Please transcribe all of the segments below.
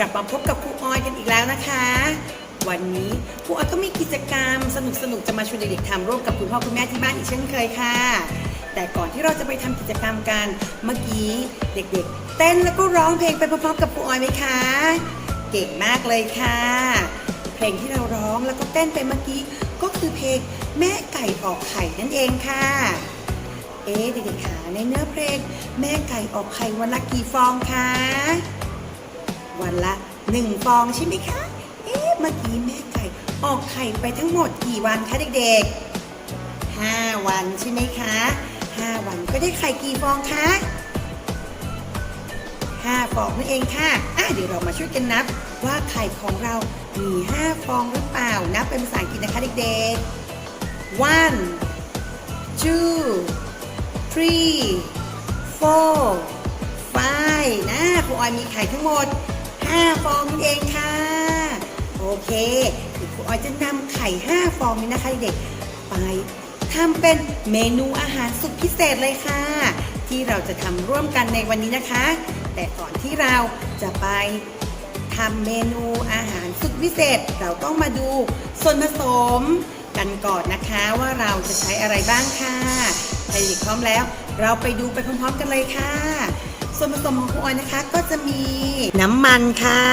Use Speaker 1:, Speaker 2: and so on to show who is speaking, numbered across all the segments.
Speaker 1: กลับมาพบกับครูออยกันอีกแล้วนะคะ วันนี้ครูออยก็มีกิจกรรมสนุกๆจะมาชวนเด็กๆทำร่วมกับคุณพ่อคุณแม่ที่บ้านอีกเช่นเคยค่ะ แต่ก่อนที่เราจะไปทำกิจกรรมกันเมื่อกี้เด็กๆ เต้นแล้วก็ร้องเพลงไปพร้อมๆกับครูออยไหมคะ เก่งมากเลยค่ะ เพลงที่เราร้องแล้วก็เต้นไปเมื่อกี้ก็คือเพลงแม่ไก่ออกไข่นั่นเองค่ะเอ๊เด็กๆขาในเนื้อเพลง แม่ไก่ออกไข่วันละกี่ฟองคะ วันละหนึ่งฟองใช่ไหมคะ เอ๊ะเมื่อกี้แม่ไก่ออกไข่ไปทั้งหมดกี่วันคะเด็กๆห้าวันใช่ไหมคะห้าวันก็ได้ไข่กี่ฟองคะห้าฟองนั่นเองค่ะอะ เดี๋ยวเรามาช่วยกันนับว่าไข่ของเรา มีห้าฟองหรือเปล่า นับเป็นภาษาอังกฤษนะคะเด็กๆ one two three four five นะครูออยมีไข่ทั้งหมด 5 ฟองนั่นเองค่ะ โอเคครูออยจะนำไข่ 5 ฟองนี้นะคะเด็กไปทำเป็นเมนูอาหารสุดพิเศษเลยค่ะ ที่เราจะทำร่วมกันในวันนี้นะคะ แต่ก่อนที่เราจะไปทำเมนูอาหารสุดพิเศษ เราต้องมาดูส่วนผสมกันก่อนนะคะว่าเราจะใช้อะไรบ้างค่ะถ้าเด็กพร้อมแล้ว เราไปดูไปพร้อมๆกันเลยค่ะ ส่วนผสมของครูออยนะคะก็จะมีน้ำมันค่ะ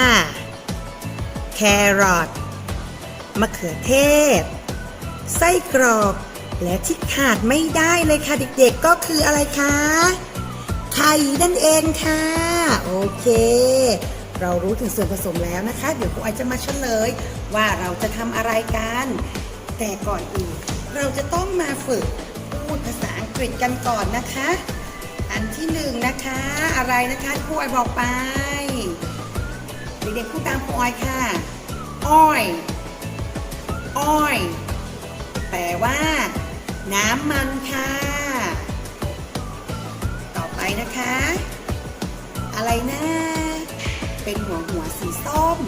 Speaker 1: แครอทมะเขือเทศ ไส้กรอกและที่ขาดไม่ได้เลยค่ะเด็กๆก็คืออะไรคะไข่นั่นเองค่ะ โอเค เรารู้ถึงส่วนผสมแล้วนะคะ เดี๋ยวครูออจะมาเฉลย ว่าเราจะทำอะไรกัน แต่ก่อนอื่น เราจะต้องมาฝึกพูดภาษาอังกฤษกันก่อนนะคะ อันที่หนึ่งนะคะ อะไรนะคะที่ครูออยบอกไป เด็กๆพูดตามครูออยค่ะ อ้อย อ้อย แปลว่า น้ำมันค่ะ ต่อไปนะคะ อะไรนะ เป็นหัวหัวสีส้ม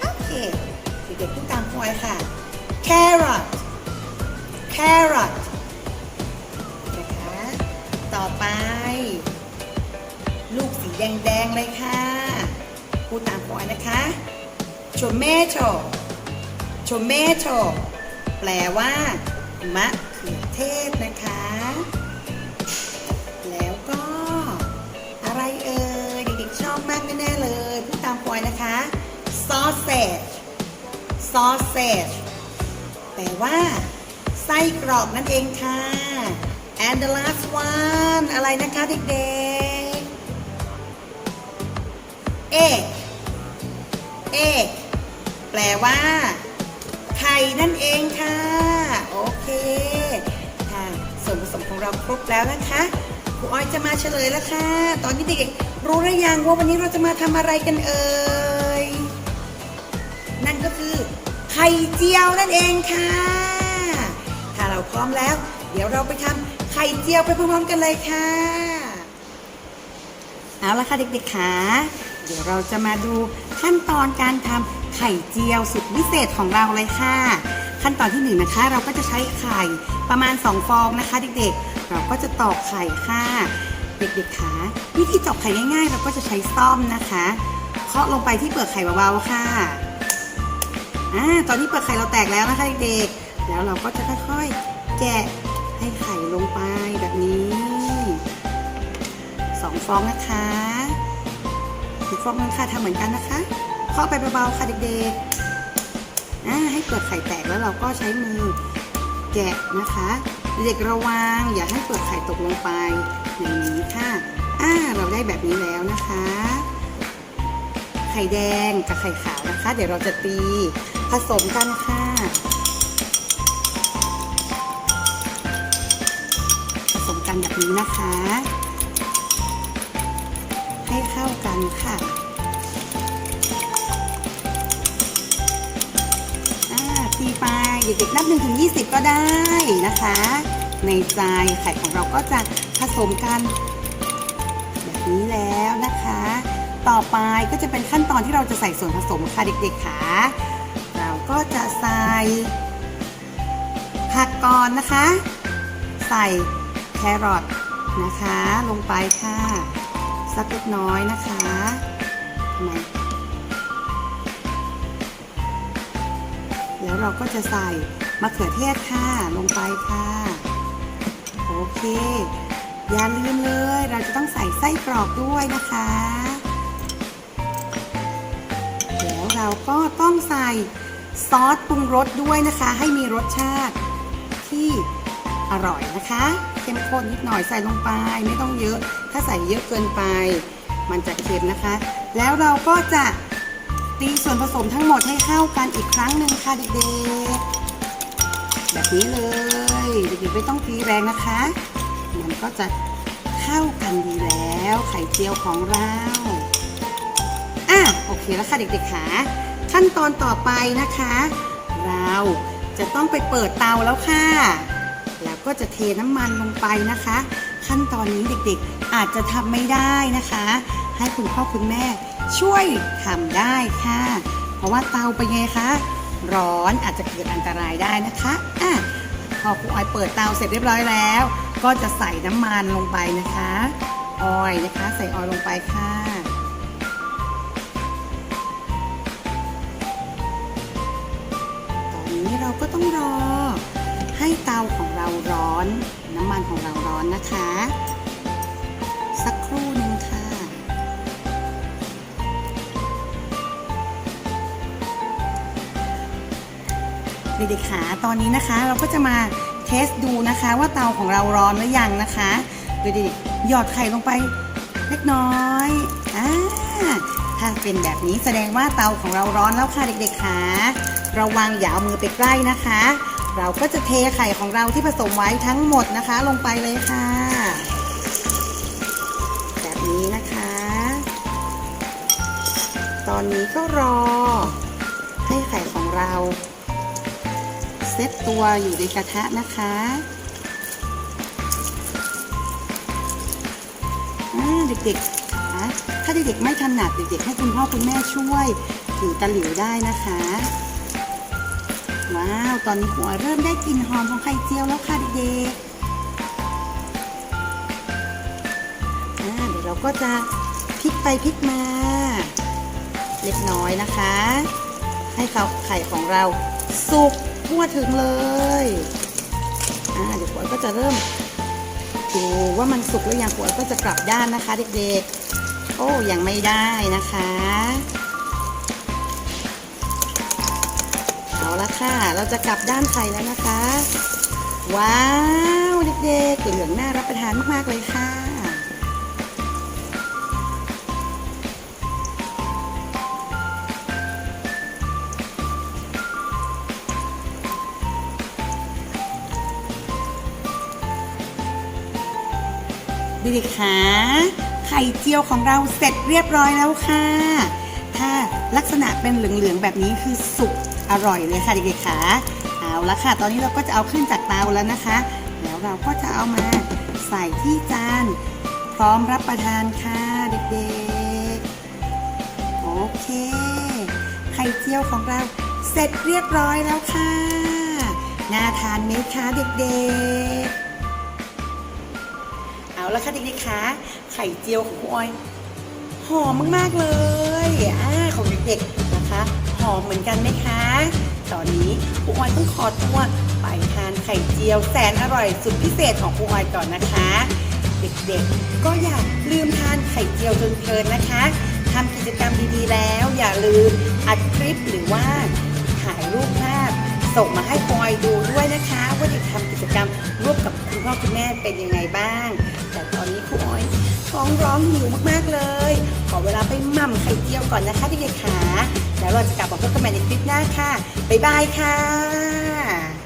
Speaker 1: โอเค เด็กๆพูดตามครูออยค่ะ carrot carrot แดงๆเลยค่ะพูดตามครูอยนะคะ tomato tomato แปลว่ามะเขือเทศนะคะ แล้วก็ อะไรเอ่ยเด็กๆชอบมากแน่ๆเลยพูดตามครูออยนะคะ sausage sausage แปลว่า ไส้กรอกนั่นเองค่ะ and the last one อะไรนะคะเด็กๆ egg egg แปลว่า ไข่นั่นเองค่ะ โอเคค่ะส่วนผสมของเราครบแล้วนะคะครูอ้อยจะมาเฉลยแล้วค่ะ ตอนนี้เด็กๆรู้หรือยังว่าวันนี้เราจะมาทำอะไรกันเอ่ย นั่นก็คือ ไข่เจียวนั่นเองค่ะ ถ้าเราพร้อมแล้ว เดี๋ยวเราไปทำไข่เจียวไปพร้อมๆกันเลยค่ะ เอาละค่ะเด็กๆค่ะ เดี๋ยวเราจะมาดูขั้นตอนการทำไข่เจียวสุดพิเศษของเราเลยค่ะ ขั้นตอนที่หนึ่งนะคะเราก็จะใช้ไข่ประมาณ 2 ฟองนะคะ เด็กๆ เราก็จะตอกไข่ค่ะ เด็กๆคะวิธีตอกไข่ง่ายๆ เราก็จะใช้ซ่อมนะคะเคาะลงไปที่เปลือกไข่เบาๆค่ะอ่าตอนนี้เปลือกไข่เราแตกแล้วนะคะเด็กๆแล้วเราก็จะค่อยๆแกะให้ไข่ลงไปแบบนี้สองฟองนะคะ อีกฟองนึงค่ะทำเหมือนกันนะคะเคาะไปเบาๆค่ะเด็กๆอ่าให้เปลือกไข่แตกแล้วเราก็ใช้มือแกะนะคะ เด็กระวังอย่าให้เปลือกไข่ตกลงไปอย่างนี้ค่ะอ่าเราได้แบบนี้แล้วนะคะ ไข่แดงกับไข่ขาวนะคะ เดี๋ยวเราจะตีผสมกันค่ะผสมกันแบบนี้นะคะ ให้เข้ากันค่ะตีไปเด็กๆนับ1ถึง20ก็ได้นะคะ ในใจไข่ของเราก็จะผสมกันแบบนี้แล้วนะคะ ต่อไปก็จะเป็นขั้นตอนที่เราจะใส่ส่วนผสมค่ะเด็กๆค่ะเราก็จะใส่ผักก่อนนะคะ ใส่แครอทนะคะ ลงไปค่ะ สักเล็กน้อยนะคะทำไมเดี๋วเราก็จะใส่มะเขือเทศค่ะลงไปค่ะ โอเค อย่าลืมเลย เราจะต้องใส่ไส้กรอกด้วยนะคะเดี๋ยวเราก็ต้องใส่ซอสปรุงรสด้วยนะคะ ให้มีรสชาติที่อร่อยนะคะ เข้มข้นนิดหน่อยใส่ลงไปไม่ต้องเยอะ ถ้าใส่เยอะเกินไป มันจะเค็มนะคะ แล้วเราก็จะตีส่วนผสมทั้งหมดให้เข้ากันอีกครั้งหนึ่งค่ะเด็กๆ แบบนี้เลยเด็กๆไม่ต้องตีแรงนะคะ มันก็จะเข้ากันดีแล้วไข่เจียวของเราอะโอเคแล้วค่ะเด็กๆค่ะขั้นตอนต่อไปนะคะ เราจะต้องไปเปิดเตาแล้วค่ะ ก็จะเทน้ำมันลงไปนะคะ ขั้นตอนนี้เด็กๆอาจจะทำไม่ได้นะคะ ให้คุณพ่อคุณแม่ช่วยทำได้ค่ะ เพราะว่าเตาเป็นไงคะร้อนอาจจะเกิดอันตรายได้นะคะอะพอครูออยเปิดเตาเสร็จเรียบร้อยแล้ว ก็จะใส่น้ำมันลงไปนะคะออยนะคะ ใส่ออยลงไปค่ะตอนนี้เราก็ต้องรอ ให้เตาของเราร้อน น้ำมันของเราร้อนนะคะ สักครู่หนึ่งค่ะ เด็กๆขาตอนนี้นะคะ เราก็จะมาเทสดูนะคะว่าเตาของเราร้อนหรือยังนะคะเด็กๆหยอดไข่ลงไปเล็กน้อยอ่าถ้าเป็นแบบนี้แสดงว่าเตาของเราร้อนแล้วค่ะเด็กๆขาระวังอย่าเอามือไปใกล้นะคะ เราก็จะเทไข่ของเราที่ผสมไว้ทั้งหมดนะคะ ลงไปเลยค่ะ แบบนี้นะคะ ตอนนี้ก็รอ ให้ไข่ของเราเซตตัวอยู่ในกระทะนะคะเด็กๆนะถ้าเด็กๆไม่ถนัดเด็กๆให้คุณพ่อคุณแม่ช่วยถือตะหลิวได้นะคะ ว้าว ตอนนี้หัวเริ่มได้กลิ่นหอมของไข่เจียวแล้วค่ะเด็กๆเดี๋ยวเราก็จะพลิกไปพลิกมา เล็กน้อยนะคะ ให้เขาไข่ของเราสุกทั่วถึงเลยเดี๋ยวปอยก็จะเริ่มดูว่ามันสุกแล้วยังปอยก็จะกลับด้านนะคะ เด็กๆ โอ้ยังไม่ได้นะคะ เอาละค่ะ เราจะกลับด้านไข่แล้วนะคะ ว้าวเด็กๆเหลืองน่ารับประทานมากๆเลยค่ะดิดิคะไข่เจียวของเราเสร็จเรียบร้อยแล้วค่ะ ถ้าลักษณะเป็นเหลือง ๆ แบบนี้คือสุก อร่อยเลยค่ะเด็กๆคะเอาละค่ะ ตอนนี้เราก็จะเอาขึ้นจากเตาแล้วนะคะ แล้วเราก็จะเอามาใส่ที่จาน พร้อมรับประทานค่ะเด็กๆ โอเค ไข่เจียวของเราเสร็จเรียบร้อยแล้วค่ะ น่าทานไหมคะเด็กๆเอาละค่ะเด็กๆคะไข่เจียวของครูออย หอมมาก ๆ เลยอ่าของเด็กๆ อมเหมือนกันไหมคะ ตอนนี้ครูออยต้องขอตัวไปทานไข่เจียวแสนอร่อยสุดพิเศษของครูออยก่อนนะคะ เด็กๆ ก็อย่าลืมทานไข่เจียวจนเพลินนะคะทำกิจกรรมดีๆแล้ว อย่าลืมอัดคลิปหรือว่าถ่ายรูปภาพส่งมาให้ครูออยดูด้วยนะคะ ว่าเด็กทำกิจกรรมร่วมกับคุณพ่อคุณแม่เป็นยังไงบ้าง แต่ตอนนี้ครูออย ท้องร้องหิวมากๆเลย ขอเวลาไปหม่ำไข่เจียวก่อนนะคะเด็กๆขาแล้วเราจะกลับมาพบกันใหม่ในคลิปหน้าค่ะ บ๊ายบายค่ะ